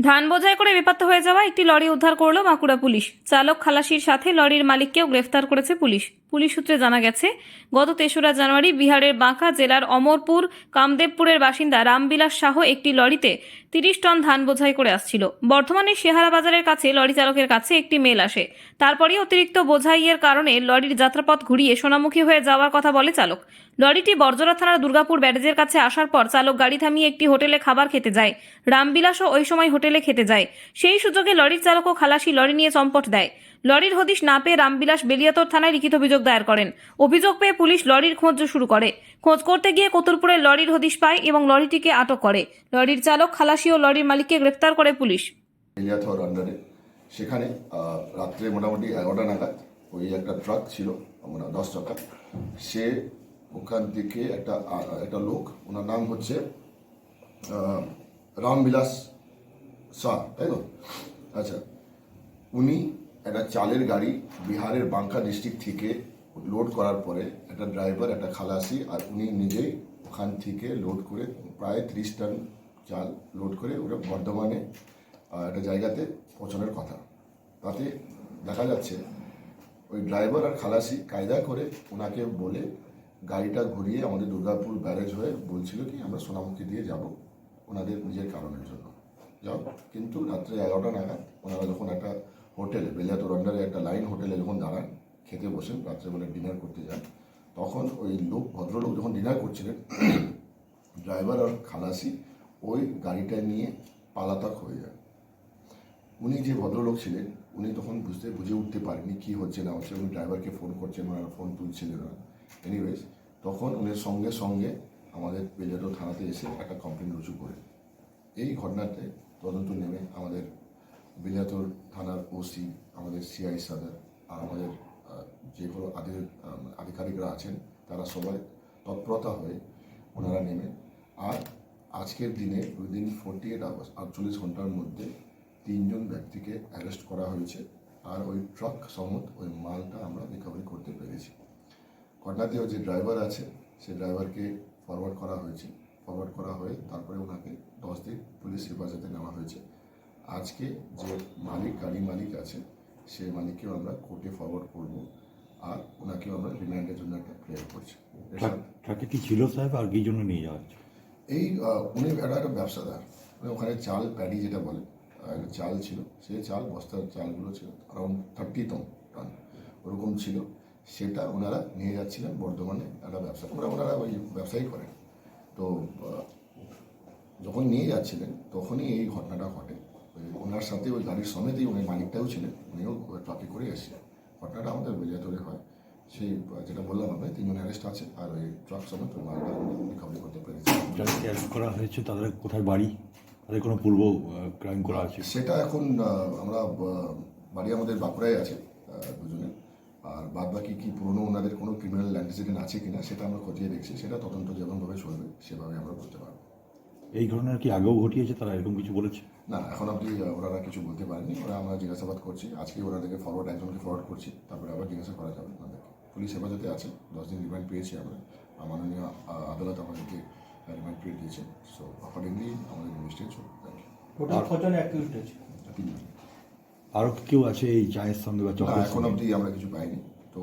ধান বোঝাই করে বেপাত্তা হয়ে যাওয়া একটি লরি উদ্ধার করল বাঁকুড়া পুলিশ। চালক খালাসির সাথে লরির মালিককেও গ্রেফতার করেছে পুলিশ। পুলিশ সূত্রে জানা গেছে, গত তেসরা জানুয়ারি বিহারের বাঁকা জেলার অমরপুর, কামদেবপুরের বাসিন্দা রামবিলাস শাহ একটি লরিতে তিরিশ টন ধান বোঝাই করে আসছিল। বর্তমানে শেহারা বাজারের কাছে লরি চালকের কাছে একটি মেল আসে। তারপরেই অতিরিক্ত বোঝাইয়ের কারণে লরির যাত্রাপথ ঘুরিয়ে সোনামুখী হয়ে যাওয়ার কথা বলে চালক। লরিটি বর্জরা থানার দুর্গাপুর ব্যারেজের কাছে আসার পর চালক গাড়ি থামিয়ে একটি হোটেলে খাবার খেতে যায়। রামবিলাসও ওই সময় হোটেলে খেতে যায়। সেই সুযোগে লরির চালক ও খালাসি লরি নিয়ে চম্পট দেয়। লরির হদিশ না পেয়ে রামবিলাস বেলিয়াতর থানায় লিখিত অভিযোগ দায়ের করেন। অভিযোগ পেয়ে পুলিশ লরির খোঁজ শুরু করে। খোঁজ করতে গিয়ে কতুলপুরে লরির হদিশ পায় এবং লরিটিকে আটক করে। লরির চালক খালাসি ও লরির মালিককে গ্রেফতার করে পুলিশ। এলিয়াথর আন্ডারে সেখানে রাত্রে মোটামুটি এগারোটা নাগাদ ওই একটা ট্রাক ছিল মানে দশ টাকা সে ওখান থেকে একটা একটা লোক, ওনার নাম হচ্ছে রামবিলাস শাহ, তাই তো? আচ্ছা উনি একটা চালের গাড়ি বিহারের বাঁকা ডিস্ট্রিক্ট থেকে লোড করার পরে একটা ড্রাইভার, একটা খালাসি আর উনি নিজেই ওখান থেকে লোড করে প্রায় ত্রিশ টন চাল লোড করে ওরা বর্ধমানে একটা জায়গাতে পৌঁছানোর কথা। তাতে দেখা যাচ্ছে ওই ড্রাইভার আর খালাসি কায়দা করে ওনাকে বলে গাড়িটা ঘুরিয়ে আমাদের দুর্গাপুর ব্যারেজ হয়ে বলছিল কি, আমরা সোনামুখী দিয়ে যাব ওনাদের নিজের কারণের জন্য। যাও, কিন্তু রাত্রে এগারোটা নাগাদ ওনারা যখন একটা হোটেলে, বেলিয়াতোর আন্ডারে একটা লাইন হোটেলে যখন দাঁড়ান খেতে বসেন রাত্রেবেলা ডিনার করতে যান তখন ওই লোক, ভদ্রলোক যখন ডিনার করছিলেন ড্রাইভার আর খালাসি ওই গাড়িটা নিয়ে পালাতক হয়ে যান উনি যে ভদ্রলোক ছিলেন, উনি তখন বুঝতে, বুঝে উঠতে পারেনি কি হচ্ছে, না হচ্ছে, উনি ড্রাইভারকে ফোন করছেন ওনারা ফোন তুলছিলেন না। এনিওয়েজ তখন উনি সঙ্গে সঙ্গে আমাদের বেলেটো থানাতে এসে একটা কমপ্লেন রুজু করে। এই ঘটনাতে তদন্ত নেমে আমাদের বিলিয়াতর থানার ওসি, আমাদের সিআই সাদার আর আমাদের যে কোনো আধিকারিকরা আছেন, তারা সবাই তৎপরতা হয়ে ওনারা নেমে। আর আজকের দিনে উইদিন ফোর্টি এইট আওয়ার্স আটচল্লিশ ঘণ্টার মধ্যে তিনজন ব্যক্তিকে অ্যারেস্ট করা হয়েছে। আর ওই ট্রাক সমত ওই মালটা আমরা রিকভারি করতে পেরেছি। ঘটনাতেও যে ড্রাইভার আছে সেই ড্রাইভারকে ফরওয়ার্ড করা হয়েছে। ফরওয়ার্ড করা হয়ে তারপরে ওনাকে দশ দিন পুলিশ হেফাজতে নেওয়া হয়েছে। আজকে যে মালিক গাড়ি মালিক আছে সেই মালিককেও আমরা কোর্টে ফরওয়ার্ড করব আর ওনাকেও আমরা রিমান্ডের জন্য একটা প্রেয়ার করছি। ট্রাকে কি ছিল সাহেব? আর কি জন্য নিয়ে যাওয়া হচ্ছে? এই উনি একটা একটা ব্যবসাদার। মানে ওখানে চাল প্যাডি যেটা বলে একটা চাল ছিল। সেই চাল বস্তার চালগুলো ছিল অ্যারাউন্ড থার্টি টন টন ওরকম ছিল। সেটা ওনারা নিয়ে যাচ্ছিলেন বর্ধমানে একটা ব্যবসা। ওরা ওনারা ওই ব্যবসাই করেন। তো যখন নিয়ে যাচ্ছিলেন তখনই এই ঘটনাটা ঘটে। ওনার সাথে ওই গাড়ির সমেতেই উনি মালিকটাও ছিলেন উনিও ট্রাকে করে এসেছিলেন। ঘটনাটা আমাদের বেলিয়াতরে হয়। সেই যেটা বললাম আমি তিনজন অ্যারেস্ট আছে আর ওই ট্রাক সমেত ওই মালটা রিকভারি করতে পেরেছি। যারা অ্যারেস্ট করা হয়েছে তাদের কোথায় বাড়ি? তাদের কোনো পূর্ব ক্রাইম করা আছে? সেটা এখন আমরা বাড়ি আমাদের বাঁকুড়ায় আছে আহ, দুজনে। আর বাদ বাকি কি পুরনো ওনাদের কোনো ক্রিমিনাল অ্যান্টিসিডেন্ট আছে কিনা সেটা আমরা খতিয়ে দেখছি। সেটা তদন্ত যেমনভাবে চলবে সেভাবে আমরা বলতে পারব এই ঘটনা কি আগেও ঘটিয়েছে? তারা এরকম কিছু বলেছে? না এখন অবধি ওনারা কিছু বলতে পারেনি ওরা আমরা জিজ্ঞাসাবাদ করছি। আজকে ওনাদেরকে ফরওয়ার্ড একজনকে ফরওয়ার্ড করছি। তারপরে আবার জিজ্ঞাসা করা যাবে ওনাদেরকে। পুলিশ হেফাজতে আছে। দশ দিন রিমান্ড পেয়েছি আমরা। মাননীয় আদালত আমাদেরকে রিমান্ড পেয়ে দিয়েছে। সো অ্যাকর্ডিংলি আমাদের ইনভেস্টিগেশন থ্যাংক টোটাল কজন অ্যাকিউজড আছে? তিনজন। আরও কেউ আছে এই চায়ের সঙ্গে বা এখন অবধি আমরা কিছু পাইনি। তো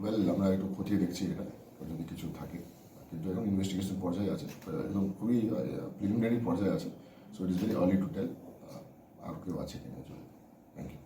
ওয়েল আমরা একটু খতিয়ে দেখছি এটা। যদি কিছু থাকে। কিন্তু এখন ইনভেস্টিগেশন পর্যায়ে আছে। একদম খুবই প্রিলিমিনারি পর্যায়ে আছে। So it is very early to tell আর কেউ আছে কিনা থ্যাংক ইউ